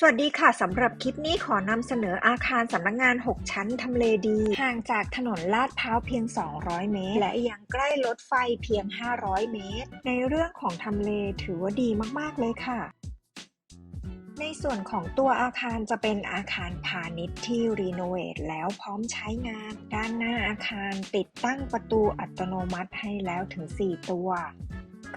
สวัสดีค่ะ สำหรับคลิปนี้ขอนำเสนออาคารสำนักงาน 6 ชั้นทำเลดี ห่างจากถนนลาดพร้าวเพียง 200 เมตร และยังใกล้รถไฟเพียง 500 เมตร ในเรื่องของทำเลถือว่าดีมาก ๆ เลยค่ะ ในส่วนของตัวอาคารจะเป็นอาคารพาณิชย์ที่รีโนเวทแล้วพร้อมใช้งาน ด้านหน้าอาคารติดตั้งประตูอัตโนมัติให้แล้วถึง 4 ตัว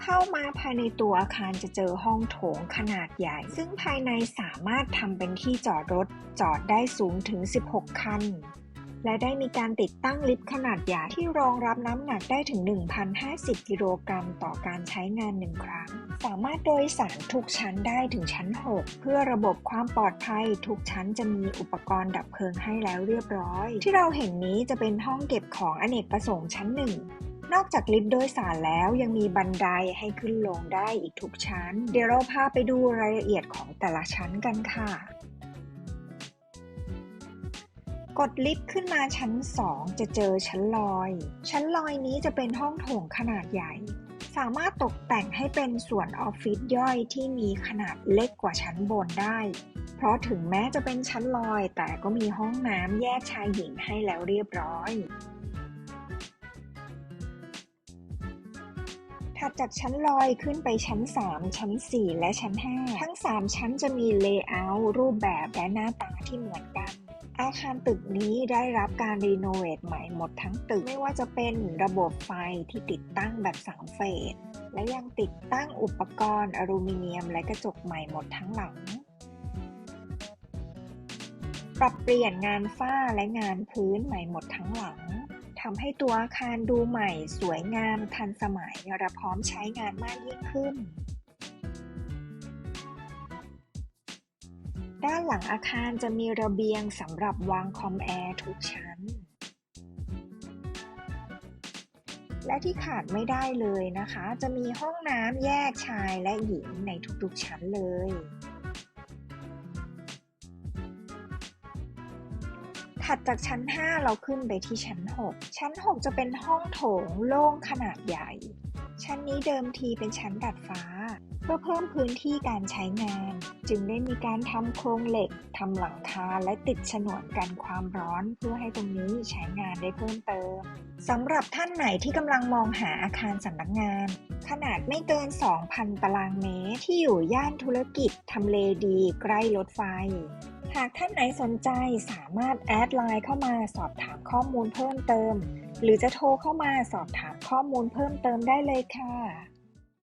เข้ามาภายในตัวอาคารจะเจอห้องโถงขนาดใหญ่ ซึ่งภายในสามารถทำเป็นที่จอดรถจอดได้สูงถึง 16 คัน และได้มีการติดตั้งลิฟต์ขนาดใหญ่ที่รองรับน้ำหนักได้ถึง 1,050 กิโลกรัมต่อการใช้งานหนึ่งครั้ง สามารถโดยสารทุกชั้นได้ถึงชั้น 6 เพื่อระบบความปลอดภัยทุกชั้นจะมีอุปกรณ์ดับเพลิงให้แล้วเรียบร้อย ที่เราเห็นนี้จะเป็นห้องเก็บของอเนกประสงค์ชั้นหนึ่ง นอกจากลิฟต์โดยสารแล้วยังมีบันไดให้ขึ้นลงได้อีกทุกชั้น เดี๋ยวเราพาไปดูรายละเอียดของแต่ละชั้นกันค่ะ กดลิฟต์ขึ้นมาชั้น 2 จะเจอชั้นลอย ชั้นลอยนี้จะเป็นห้องโถงขนาดใหญ่ สามารถตกแต่งให้เป็นส่วนออฟฟิศย่อยที่มีขนาดเล็กกว่าชั้นบนได้ เพราะถึงแม้จะเป็นชั้นลอย แต่ก็มีห้องน้ำแยกชายหญิงให้แล้วเรียบร้อย ถัดจากชั้นลอยขึ้นไปชั้น 3 ชั้น 4 และชั้น 5 ทั้ง 3 ชั้นจะมีเลเยอร์รูปแบบและหน้าตาที่เหมือนกันอาคารตึกนี้ได้รับการรีโนเวทใหม่หมดทั้งตึก ไม่ว่าจะเป็นระบบไฟที่ติดตั้งแบบสังเฟส และยังติดตั้งอุปกรณ์อลูมิเนียมและกระจกใหม่หมดทั้งหลัง ปรับเปลี่ยนงานฝ้าและงานพื้นใหม่หมดทั้งหลัง ทำให้ตัวอาคารดูใหม่ สวยงามทันสมัยและพร้อมใช้งานมากยิ่งขึ้น ด้านหลังอาคารจะมีระเบียงสำหรับวางคอมแอร์ทุกชั้น และที่ขาดไม่ได้เลยนะคะ จะมีห้องน้ำแยกชายและหญิงในทุกๆชั้นเลย ถัดจากชั้น 5 เราขึ้นไปที่ชั้น 6 ชั้น 6 จะเป็นห้องโถงโล่งขนาดใหญ่ ชั้นนี้เดิมทีเป็นชั้นดัดฟ้า เพื่อเพิ่มพื้นที่การใช้งาน จึงได้มีการทำโครงเหล็กทำหลังคาและติดฉนวนกันความร้อน เพื่อให้ตรงนี้ใช้งานได้เพิ่มเติมสำหรับท่านไหนที่กำลังมองหาอาคารสำนักงาน ขนาดไม่เกิน 2,000 ตารางเมตรที่อยู่ย่านธุรกิจทำเลดีใกล้รถไฟ หากท่านไหนสนใจสามารถแอดไลน์เข้ามาสอบถามข้อมูลเพิ่มเติม หรือจะโทรเข้ามาสอบถามข้อมูลเพิ่มเติมได้เลยค่ะ